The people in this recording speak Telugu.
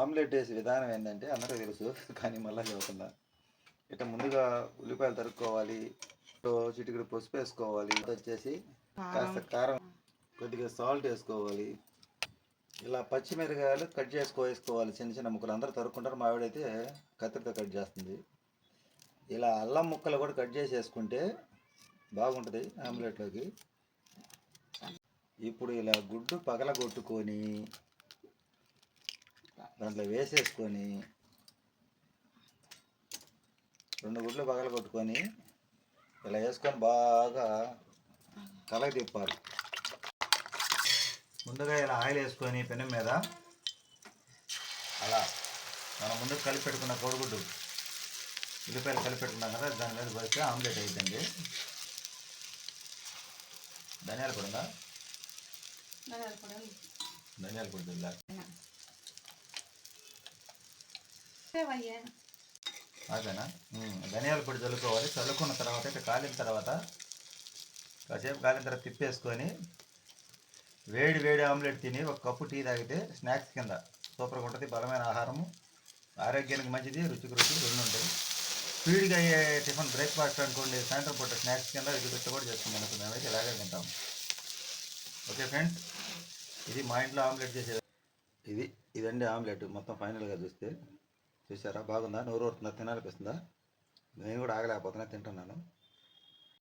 ఆమ్లెట్ వేసే విధానం ఏంటంటే అందరికీ తెలుసు కానీ మళ్ళీ చెబుతున్నా ఇట్లా ముందుగా ఉల్లిపాయలు తరుక్కోవాలి చిటికెడు పసుపు వేసుకోవాలి వచ్చేసి కాస్త కారం. కొద్దిగా సాల్ట్ వేసుకోవాలి. ఇలా పచ్చిమిరకాయలు కట్ చేసుకో వేసుకోవాలి చిన్న చిన్న ముక్కలు. అందరూ తరుక్కుంటారు మా ఆవిడైతే కత్తిరితో కట్ చేస్తుంది. ఇలా అల్లం ముక్కలు కూడా కట్ చేసి వేసుకుంటే బాగుంటుంది ఆమ్లెట్లోకి. ఇప్పుడు ఇలా గుడ్డు పగలగొట్టుకొని దాంట్లో వేసేసుకొని రెండు గుడ్లు పగలగొట్టుకొని ఇలా వేసుకొని బాగా కలగ తిప్పాలి. ముందుగా ఇలా ఆయిల్ వేసుకొని పెనం మీద అలా మనం ముందుకు కలిపి పెట్టుకున్న కోడిగుడ్డు ఉల్లిపాయలు కలిపి పెట్టుకున్నాం కదా దాని మీద పోస్తే ఆమ్లెట్ అయిద్దండి. ధనియాల పొడి ఉందా? ధనియాల పొడి. అదేనా? ధనియాల పొడి చల్లుకోవాలి. చల్లుకున్న తర్వాత ఇట్లా కాలిన తర్వాత కాసేపు కాలిన తర్వాత తిప్పేసుకొని వేడి వేడి ఆమ్లెట్ తిని ఒక కప్పు టీ తాగితే స్నాక్స్ కింద సూపర్గా ఉంటుంది. బలమైన ఆహారము. ఆరోగ్యానికి మంచిది రుచికి రుచి రెండు ఉంటాయి. స్పీడ్గా అయ్యే టిఫిన్ బ్రేక్ఫాస్ట్ అనుకోండి సాయంత్రం పూట స్నాక్స్ కింద ఇది పెట్టి కూడా చేసుకుంటాం అనుకో మేమైతే ఇలాగే తింటాం. ఓకే ఫ్రెండ్స్ ఇది మా ఇంట్లో ఆమ్లెట్ చేసే ఇది ఇదండి ఆమ్లెట్. మొత్తం ఫైనల్గా చూస్తే చూసారా బాగుందా? నోరు ఊరుతుందా? తినాలనిపిస్తుందా? నేను కూడా ఆగలేకపోతున్నా తింటున్నాను.